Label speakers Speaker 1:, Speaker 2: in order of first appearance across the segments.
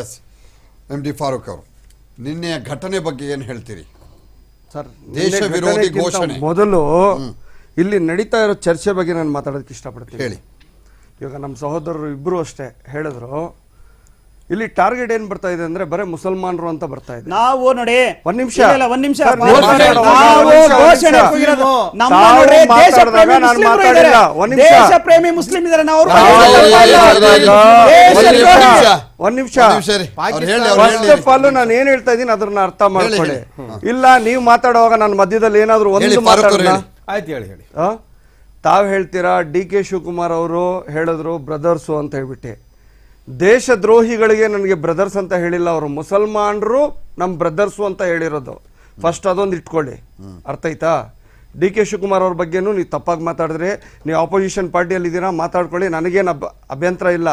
Speaker 1: S M D Farooq ಅವರು. ನಿನ್ನೆಯ ಘಟನೆ ಬಗ್ಗೆ ಏನು ಹೇಳ್ತೀರಿ?
Speaker 2: ಸರ್
Speaker 1: ದೇಶ
Speaker 2: ನಿನ್ನೆ
Speaker 1: ವಿರೋಧಿ
Speaker 2: ಘಟನೆಗಿಂತ
Speaker 1: ಘೋಷಣೆ.
Speaker 2: ಮೊದಲು ಇಲ್ಲಿ ನಡೀತಾ ಇರೋ ಚರ್ಚೆ ಬಗ್ಗೆ ನಾನು ಮಾತಾಡೋದಕ್ಕೆ ಇಷ್ಟಪಡ್ತೀನಿ.
Speaker 1: ಹೇಳಿ.
Speaker 2: ಇವಾಗ ನಮ್ಮ ಸಹೋದರರು ಇಬ್ಬರು ಅಷ್ಟೇ ಹೇಳಿದ್ರು. ಇಲ್ಲಿ ಟಾರ್ಗೆಟ್ ಏನ್ ಬರ್ತಾ ಇದೆ ಅಂದ್ರೆ ಬರೇ ಮುಸಲ್ಮಾನರು ಅಂತ ಬರ್ತಾ ಇದೆ.
Speaker 3: ನಾವು ನೋಡಿ
Speaker 2: ಒಂದ್ ನಿಮಿಷ.
Speaker 3: ಇಲ್ಲ, ಒಂದ್ ನಿಮಿಷ. ದೇಶ ಪ್ರೇಮಿ ಮುಸ್ಲಿಂ ಇದ್ದಾರೆ. ನಾವು
Speaker 1: ಒಂದ್ ನಿಮಿಷ.
Speaker 2: ಫಸ್ಟ್ ಆಫ್ ಆಲ್ ನಾನು ಏನ್ ಹೇಳ್ತಾ ಇದೀನಿ ಅದ್ರನ್ನ ಅರ್ಥ ಮಾಡ್ಕೊಳ್ಳಿ. ಇಲ್ಲ ನೀವು ಮಾತಾಡುವಾಗ ನನ್ನ ಮಧ್ಯದಲ್ಲಿ ಏನಾದ್ರು ಒಂದು ಮಾತಾಡೋಣ.
Speaker 4: ಆಯ್ತು ಹೇಳಿ ಹೇಳಿ.
Speaker 2: ಆ? ತಾವ್ ಹೇಳ್ತೀರಾ ಡಿ ಕೆ ಶಿವಕುಮಾರ್ ಅವರು ಹೇಳಿದ್ರು ಬ್ರದರ್ಸು ಅಂತ ಹೇಳ್ಬಿಟ್ಟು. ದೇಶ ದ್ರೋಹಿಗಳಿಗೆ ನನಗೆ ಬ್ರದರ್ಸ್ ಅಂತ ಹೇಳಿಲ್ಲ ಅವರು. ಮುಸಲ್ಮಾನರು ನಮ್ಮ ಬ್ರದರ್ಸು ಅಂತ ಹೇಳಿರೋದು. ಫಸ್ಟ್ ಅದೊಂದು ಇಟ್ಕೊಳ್ಳಿ. ಅರ್ಥ ಆಯ್ತಾ? ಡಿ ಕೆ ಶಿವಕುಮಾರ್ ಅವ್ರ ಬಗ್ಗೆನೂ ನೀವು ತಪ್ಪಾಗಿ ಮಾತಾಡಿದ್ರೆ ನೀವು ಆಪೋಸಿಷನ್ ಪಾರ್ಟಿಯಲ್ಲಿ ಇದ್ದೀರಾ ಮಾತಾಡ್ಕೊಳ್ಳಿ. ನನಗೇನು ಅಬ್ ಅಭ್ಯಂತರ ಇಲ್ಲ.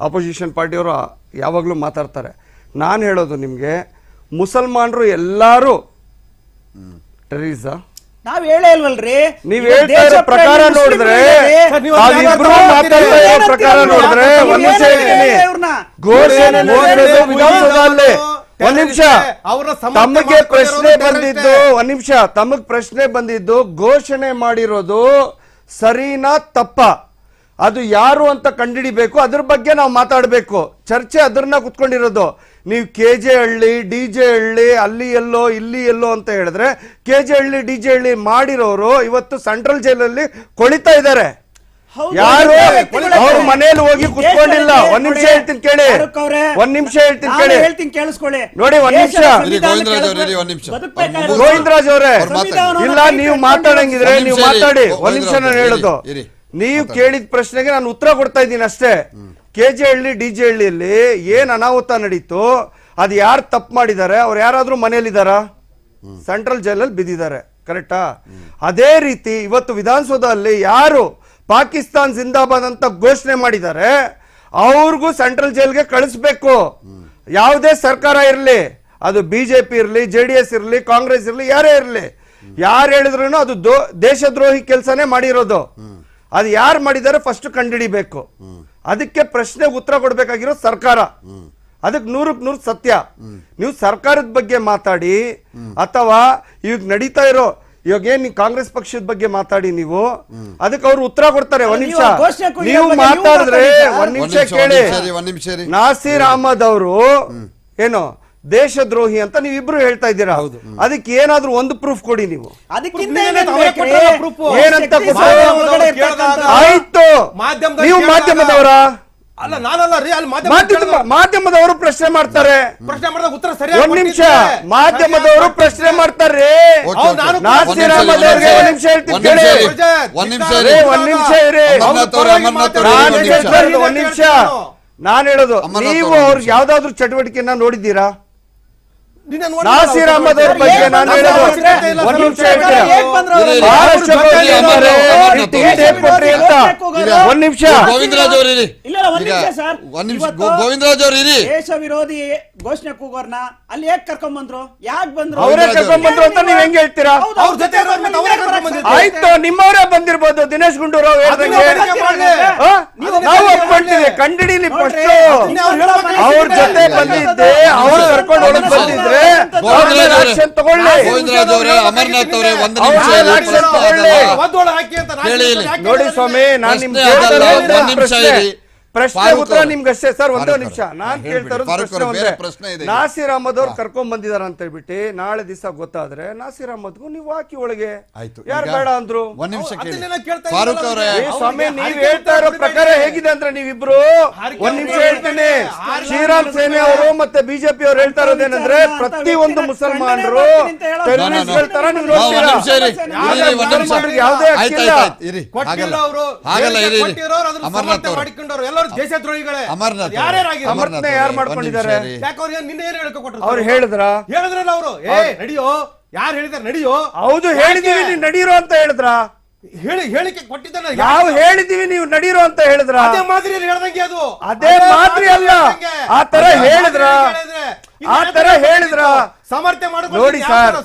Speaker 2: ಆಪೋಸಿಷನ್ ಪಾರ್ಟಿಯವರು ಯಾವಾಗಲೂ ಮಾತಾಡ್ತಾರೆ. ನಾನು ಹೇಳೋದು ನಿಮಗೆ, ಮುಸಲ್ಮಾನರು ಎಲ್ಲರೂ ಟೆರರಿಸಾ
Speaker 3: ನಾವ್ ಹೇಳೇ ಇಲ್ವಲ್ರಿ?
Speaker 2: ನೀವ್
Speaker 3: ಇದು
Speaker 2: ಹೇಳ್ತಾ ಇರೋ ಪ್ರಕಾರ ನೋಡಿದ್ರೆ ತಾವಿಬ್ರು ಮಾತಾಡ್ತಾ ಇರೋ ಪ್ರಕಾರ ನೋಡಿದ್ರೆ ಒಂದ್ ನಿಮಿಷ ಹೇಳ್ತೀನಿ ಘೋಷಣೆ ವಿಧಾನಸೌಧದಲ್ಲಿ ಒಂದ್ ನಿಮಿಷ. ತಮಗೆ ಪ್ರಶ್ನೆ ಬಂದಿದ್ದು ಒಂದ್ ನಿಮಿಷ. ತಮಗ್ ಪ್ರಶ್ನೆ ಬಂದಿದ್ದು ಘೋಷಣೆ ಮಾಡಿರೋದು ಸರಿನಾ ತಪ್ಪ. ಅದು ಯಾರು ಅಂತ ಕಂಡುಹಿಡಿಬೇಕು ಅದ್ರ ಬಗ್ಗೆ ನಾವು ಮಾತಾಡಬೇಕು. ಚರ್ಚೆ ಅದನ್ನ ಕುತ್ಕೊಂಡಿರೋದು. ನೀವು K J Halli D J Halli ಅಲ್ಲಿ ಎಲ್ಲೋ ಇಲ್ಲಿ ಎಲ್ಲೋ ಅಂತ ಹೇಳಿದ್ರೆ K J Halli D J Halli ಮಾಡಿರೋರು ಇವತ್ತು ಸೆಂಟ್ರಲ್ ಜೈಲಲ್ಲಿ ಕೊಳಿತಾ ಇದ್ದಾರೆ.
Speaker 3: ಹೌದು,
Speaker 2: ಯಾರು? ಅವ್ರು. ಮನೇಲಿ ಹೋಗಿ ಕುತ್ಕೊಂಡಿಲ್ಲ. ಒಂದ್ ನಿಮಿಷ ಹೇಳ್ತೀನಿ ಕೇಳಿ. ಒಂದ್ ನಿಮಿಷ ಹೇಳ್ತೀನಿ
Speaker 3: ನಾನು
Speaker 2: ಕೇಳಿ.
Speaker 3: ಹೇಳ್ತೀನಿ ಕೇಳಿಸ್ಕೊಳ್ಳಿ.
Speaker 2: ನೋಡಿ, ಒಂದ್ ನಿಮಿಷ.
Speaker 1: ಗೋವಿಂದರಾಜ್ ಅವ್ರೆ, ಇರಿ, ನಿಮಿಷ.
Speaker 2: ಗೋವಿಂದರಾಜ್ ಅವರೇ.
Speaker 1: ಅವ್ರು
Speaker 2: ಇಲ್ಲ ನೀವು ಮಾತಾಡಂಗಿದ್ರೆ ನೀವು ಮಾತಾಡಿ. ಒಂದ್ ನಿಮಿಷ ನಾನು ಹೇಳೋದು. ನೀವು ಕೇಳಿದ ಪ್ರಶ್ನೆಗೆ ನಾನು ಉತ್ತರ ಕೊಡ್ತಾ ಇದ್ದೀನಿ ಅಷ್ಟೇ. K J Halli D J ಹಳ್ಳಿಯಲ್ಲಿ ಏನ್ ಅನಾಹುತ ನಡೀತು ಅದು ಯಾರು ತಪ್ಪು ಮಾಡಿದ್ದಾರೆ ಅವ್ರು ಯಾರಾದ್ರೂ ಮನೇಲಿದ್ದಾರಾ ಸೆಂಟ್ರಲ್ ಜೈಲಲ್ಲಿ ಬಿದ್ದಿದ್ದಾರೆ ಕರೆಕ್ಟಾ? ಅದೇ ರೀತಿ ಇವತ್ತು ವಿಧಾನಸೌಧದಲ್ಲಿ ಯಾರು ಪಾಕಿಸ್ತಾನ್ ಜಿಂದಾಬಾದ್ ಅಂತ ಘೋಷಣೆ ಮಾಡಿದ್ದಾರೆ ಅವ್ರಿಗೂ ಸೆಂಟ್ರಲ್ ಜೈಲ್ಗೆ ಕಳಿಸ್ಬೇಕು. ಯಾವುದೇ ಸರ್ಕಾರ ಇರಲಿ ಅದು ಬಿಜೆಪಿ ಇರಲಿ ಜೆ ಡಿ ಎಸ್ ಇರಲಿ ಕಾಂಗ್ರೆಸ್ ಇರಲಿ ಯಾರೇ ಇರಲಿ ಯಾರು ಹೇಳಿದ್ರು ಅದು ದೇಶದ್ರೋಹಿ ಕೆಲಸನೇ ಮಾಡಿರೋದು. ಅದು ಯಾರು ಮಾಡಿದ್ದಾರೆ ಫಸ್ಟ್ ಕಂಡುಹಿಡಿಬೇಕು ಅದಕ್ಕೆ ಪ್ರಶ್ನೆಗೆ ಉತ್ತರ ಕೊಡಬೇಕಾಗಿರೋ ಸರ್ಕಾರ. ಅದಕ್ಕೆ ನೂರಕ್ಕೆ ನೂರು ಸತ್ಯ. ನೀವು ಸರ್ಕಾರದ ಬಗ್ಗೆ ಮಾತಾಡಿ ಅಥವಾ ಈಗ ನಡೀತಾ ಇರೋ ಇವಾಗ ಏನ್ ನೀವು ಕಾಂಗ್ರೆಸ್ ಪಕ್ಷದ ಬಗ್ಗೆ ಮಾತಾಡಿ ನೀವು ಅದಕ್ಕೆ ಅವ್ರು ಉತ್ತರ ಕೊಡ್ತಾರೆ ಒಂದ್ ನಿಮಿಷ. ನೀವು ಮಾತಾಡಿದ್ರೆ ಒಂದ್ ನಿಮಿಷ ಕೇಳಿ. ನಾಸೀರ್ ಅಹಮದ್ ಅವರು ಏನು ದೇಶದ್ರೋಹಿ ಅಂತ ನೀವು ಇಬ್ರು ಹೇಳ್ತಾ ಇದ್ದೀರಾ? ಹೌದು. ಅದಕ್ಕೆ ಏನಾದ್ರೂ ಒಂದು ಪ್ರೂಫ್ ಕೊಡಿ ನೀವು. ಏನಂತ ಆಯ್ತು. ನೀವು ಮಾಧ್ಯಮದವರ?
Speaker 4: ಅಲ್ಲ ನಾನಲ್ಲ ರೀ ಅಲ್ಲಿ ಮಾಧ್ಯಮ
Speaker 2: ಮಾಧ್ಯಮ ಮಾಧ್ಯಮದವರು ಪ್ರಶ್ನೆ ಮಾಡ್ತಾರೆ.
Speaker 4: ಪ್ರಶ್ನೆ ಮಾಡಿದಾಗ ಉತ್ತರ ಸರಿ
Speaker 2: ಒಂದ್ ನಿಮಿಷ. ಮಾಧ್ಯಮದವರು ಪ್ರಶ್ನೆ ಮಾಡ್ತಾರೆ.
Speaker 1: ಒಂದ್ ನಿಮಿಷ
Speaker 2: ಅಹಮದ್ ಒಂದ್ ನಿಮಿಷ ಹೇಳ್ತೀನಿ
Speaker 1: ಒಂದ್ ನಿಮಿಷ
Speaker 2: ಕೇಳಿ.
Speaker 1: ಒಂದ್ ನಿಮಿಷ ಇರಿ.
Speaker 2: ಒಂದ್ ನಿಮಿಷ ಇರಿ.
Speaker 1: ಒಂದ್ ನಿಮಿಷ.
Speaker 2: ನಾನು ಹೇಳೋದು ನೀವು ಅವ್ರಿಗೆ ಯಾವ್ದಾದ್ರು ಚಟುವಟಿಕೆನ ನೋಡಿದ್ದೀರಾ? ನಾಸೀರ್
Speaker 4: ನಾವು
Speaker 2: ಅಹಮದ್ ಅವ್ರ ಬಗ್ಗೆ ನಾನು ಒಂದ್ ನಿಮಿಷ ಒಂದ್ ನಿಮಿಷ.
Speaker 1: ಗೋವಿಂದರಾಜ್ ಅವರು ಇರಿ.
Speaker 3: ಇಲ್ಲ, ಇಲ್ಲ, ಒಂದ್ ನಿಮಿಷ ಸರ್.
Speaker 1: ಒಂದ್ ನಿಮಿಷ ಗೋವಿಂದರಾಜ್ ಅವ್ರ ಇರಿ.
Speaker 3: ದೇಶ ವಿರೋಧಿ ಘೋಷಣೆ ಕೂಗೋರ್ನ ಅಲ್ಲಿ ಹೇಗ್ ಕರ್ಕೊಂಡ್ ಬಂದ್ರು? ಯಾಕೆ ಬಂದ್ರು?
Speaker 2: ಅವರೇ ಕರ್ಕೊಂಡ್ ಬಂದ್ರು ಅಂತ ನೀವ್ ಹೆಂಗ್ ಹೇಳ್ತೀರಾ?
Speaker 4: ಅವ್ರ ಜೊತೆ.
Speaker 2: ಆಯ್ತು ನಿಮ್ಮವರೇ ಬಂದಿರ್ಬೋದು. ದಿನೇಶ್ ಗುಂಡೂರಾವ್ ಹೇಳ್ದಂಗೆ?
Speaker 3: ನೀವು.
Speaker 2: ಕಂಡಿಡೀಲಿ ಫಸ್ಟ್.
Speaker 4: ಅವ್ರು
Speaker 2: ಜೊತೆ ಬಂದಿದ್ದೆ. ಅವ್ರು ಕರ್ಕೊಂಡು ಒಳಗ್ ಬಂದಿದ್ರೆ.
Speaker 1: ಅಮರ್ನಾಥ್ ಅವರೇ ಒಂದು ನಿಮಿಷ.
Speaker 2: ನೋಡಿ ಸ್ವಾಮಿ ನಾನು ನಿಮ್ಗೆ
Speaker 1: ಒಂದ್ ನಿಮಿಷ ಇರಿ.
Speaker 2: ಪ್ರಶ್ನೆ ಉತ್ತರ
Speaker 1: ನಿಮ್ಗಷ್ಟೇ
Speaker 2: ನಿಮ್ಗೆ ಅಷ್ಟೇ ಸರ್ ಒಂದೇ ನಿಮಿಷ. ನಾನ್. ಕೇಳ್ತಾ ಇರೋದು ಪ್ರಶ್ನೆ ಒಂದೇ. ನಾಸೀರ್ ಅಹಮದ್ ಅವ್ರು ಕರ್ಕೊಂಡ್ ಬಂದಿದಾರ ಅಂತ ಹೇಳ್ಬಿಟ್ಟು ನಾಳೆ ದಿವಸ ಗೊತ್ತಾದ್ರೆ ನಾಸಿರ್ ಅಹಮದ್ಗೂ ನೀವು ಹಾಕಿ ಒಳಗೆ.
Speaker 1: ಆಯ್ತು.
Speaker 2: ಯಾರು ಬೇಡ ಅಂದ್ರು?
Speaker 1: ಒಂದ್ ನಿಮಿಷ ಕೇಳಿ. ಫಾರೂಕ್ ಅವರೇ.
Speaker 2: ಸ್ವಾಮಿ ನೀವ್ ಹೇಳ್ತಾ ಇರೋ ಪ್ರಕಾರ ಹೇಗಿದೆ ಅಂದ್ರೆ ನೀವಿಬ್ರು? ಒಂದ್ ನಿಮಿಷ ಹೇಳ್ತೇನೆ. ಶ್ರೀರಾಮ್ ಸೇನೆ. ಅವರು ಮತ್ತೆ ಬಿಜೆಪಿ ಅವ್ರು ಹೇಳ್ತಾ ಇರೋದೇನಂದ್ರೆ ಪ್ರತಿ
Speaker 3: ಒಂದು
Speaker 2: ಮುಸಲ್ಮಾನರು ತರ ನೀವು ನೋಡ್ತೀರಾ? ಯಾವುದೇ
Speaker 1: ಹಾಗಲ್ಲ ಇರಿ ಅಮರ್ನಾಥ್ ಅವರು.
Speaker 4: ಎಲ್ಲರೂ ದೇಶದ್ರೋಹಿಗಳೇ
Speaker 1: ಅಮರ್ನಾಥ್
Speaker 4: ಯಾರ್ಯಾರಾಗಿರೋ
Speaker 1: ಅಮರ್ನಾಥ್ ಅವ್ರೆ,
Speaker 2: ಯಾರು
Speaker 1: ಒಂದ್
Speaker 2: ಮಾಡ್ಕೊಂಡಿದ್ದಾರೆ?
Speaker 1: ಇರಿ.
Speaker 4: ಯಾಕೆ ಅವ್ರಿಗೆ ನಿನ್ನೆ ಏನು ಹೇಳಕ್ಕೆ ಕೊಟ್ಟರು
Speaker 2: ಅವ್ರು ಹೇಳಿದ್ರ
Speaker 4: ಹೇಳಿದ್ರಲ್ಲ ಅವರು ಏ ನಡಿಯೋ ಯಾರು ಹೇಳಿದಾರೆ ನಡಿಯೋ
Speaker 2: ಹೌದು? ಹೇಳಿದೀವಿ ನೀವು ನಡೀರೋ ಅಂತ ಹೇಳಿದ್ರ
Speaker 4: ಹೇಳಿ ಹೇಳಿಕೆ ಕೊಟ್ಟಿದ್ದಾನೆ
Speaker 2: ನಾವು ಹೇಳಿದೀವಿ ನೀವು ನಡೀರೋ ಅಂತ ಹೇಳಿದ್ರ
Speaker 4: ಅದೇ ಮಾದರಿಯಲ್ಲಿ ಹೇಳ್ದಂಗೆ ಅದು
Speaker 2: ಅದೇ ಮಾದರಿ ಅಲ್ಲ.
Speaker 4: ಹೇಳ್ದಂಗೆ.
Speaker 2: ಆ ತರ
Speaker 4: ಅದೇ
Speaker 2: ಹೇಳಿದ್ರ?
Speaker 4: ಮಾದರಿಯಲ್ಲಿ ಹೇಳಿದ್ರೆ,
Speaker 2: ಆ ತರ ಹೇಳಿದ್ರ?
Speaker 4: ಸಮರ್ಥನೆ ಮಾಡ್ಕೊಂಡು
Speaker 2: ನೋಡಿ ಸರ್.